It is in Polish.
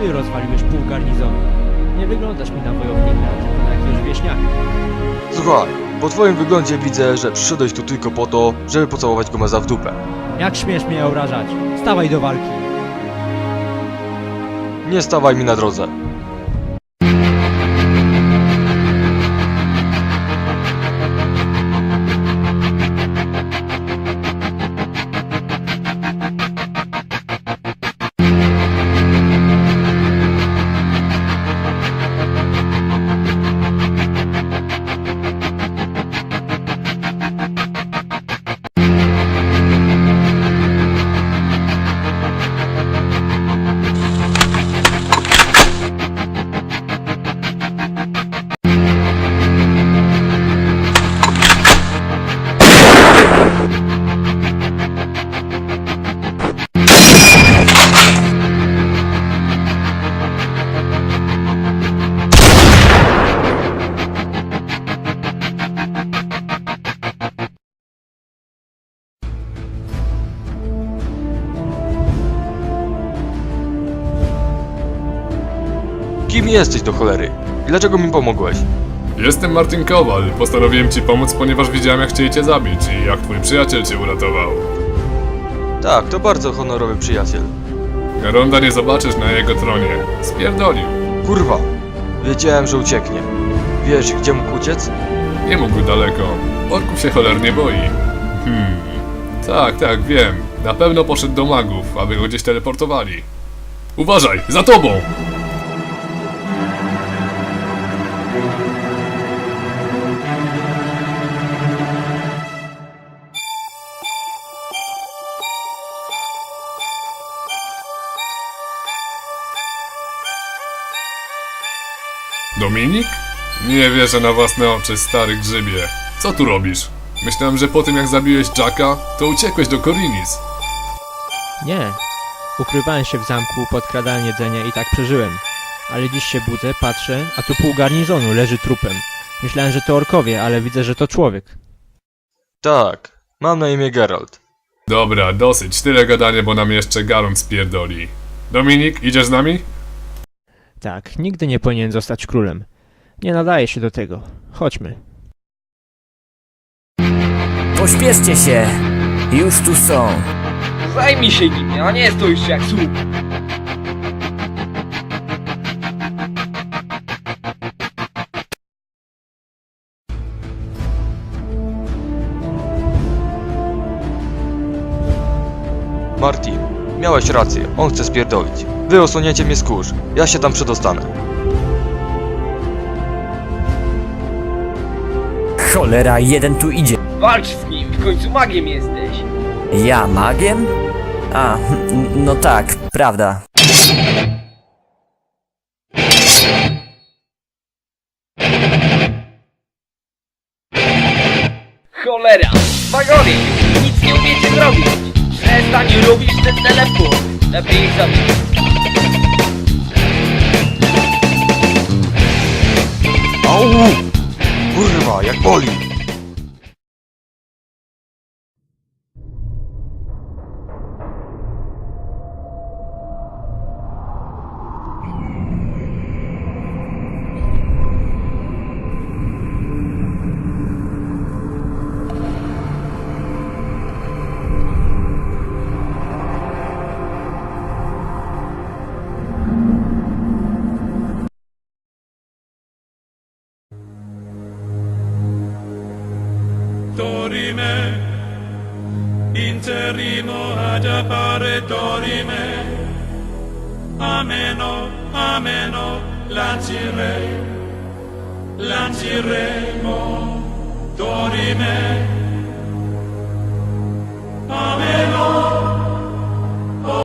Ty rozwaliłeś pół garnizonu. Nie wyglądasz mi na wojownika, tylko na jakiegoś wieśniaka. Słuchaj, po twoim wyglądzie widzę, że przyszedłeś tu tylko po to, żeby pocałować Gomeza w dupę. Jak śmiesz mnie obrażać? Stawaj do walki. Nie stawaj mi na drodze. Kim jesteś do cholery? I dlaczego mi pomogłeś? Jestem Martin Kowal. Postanowiłem ci pomóc, ponieważ widziałem jak chcieli cię zabić i jak twój przyjaciel cię uratował. Tak, to bardzo honorowy przyjaciel. Ronda nie zobaczysz na jego tronie. Spierdolił. Kurwa, wiedziałem, że ucieknie. Wiesz, gdzie mógł uciec? Nie mógł daleko. Orków się cholernie boi. Hmm. Tak, tak, wiem. Na pewno poszedł do magów, aby go gdzieś teleportowali. Uważaj, za tobą! Dominik? Nie wierzę na własne oczy, stary grzybie. Co tu robisz? Myślałem, że po tym jak zabiłeś Jacka, to uciekłeś do Korinis. Nie. Ukrywałem się w zamku, podkradałem jedzenie i tak przeżyłem. Ale dziś się budzę, patrzę, a tu pół garnizonu leży trupem. Myślałem, że to orkowie, ale widzę, że to człowiek. Tak, mam na imię Geralt. Dobra, dosyć, tyle gadania, bo nam jeszcze Garon spierdoli. Dominik, idziesz z nami? Tak, nigdy nie powinien zostać królem. Nie nadaje się do tego. Chodźmy. Pośpieszcie się! Już tu są. Zajmij się nim, a nie stoisz jak słup. Martin, miałeś rację, on chce spierdolić. Wy osłoniecie mnie z kurz, ja się tam przedostanę. Cholera, jeden tu idzie. Walcz z nim, w końcu magiem jesteś. Ja magiem? A, no tak, prawda. Cholera, magowie, nic nie umiecie zrobić. Przestań robić ten teleport. Lepiej ich zabić. Au! Kurwa, jak boli! interimo ad appare dorime. Ameno ameno lancire lanciremo dorime.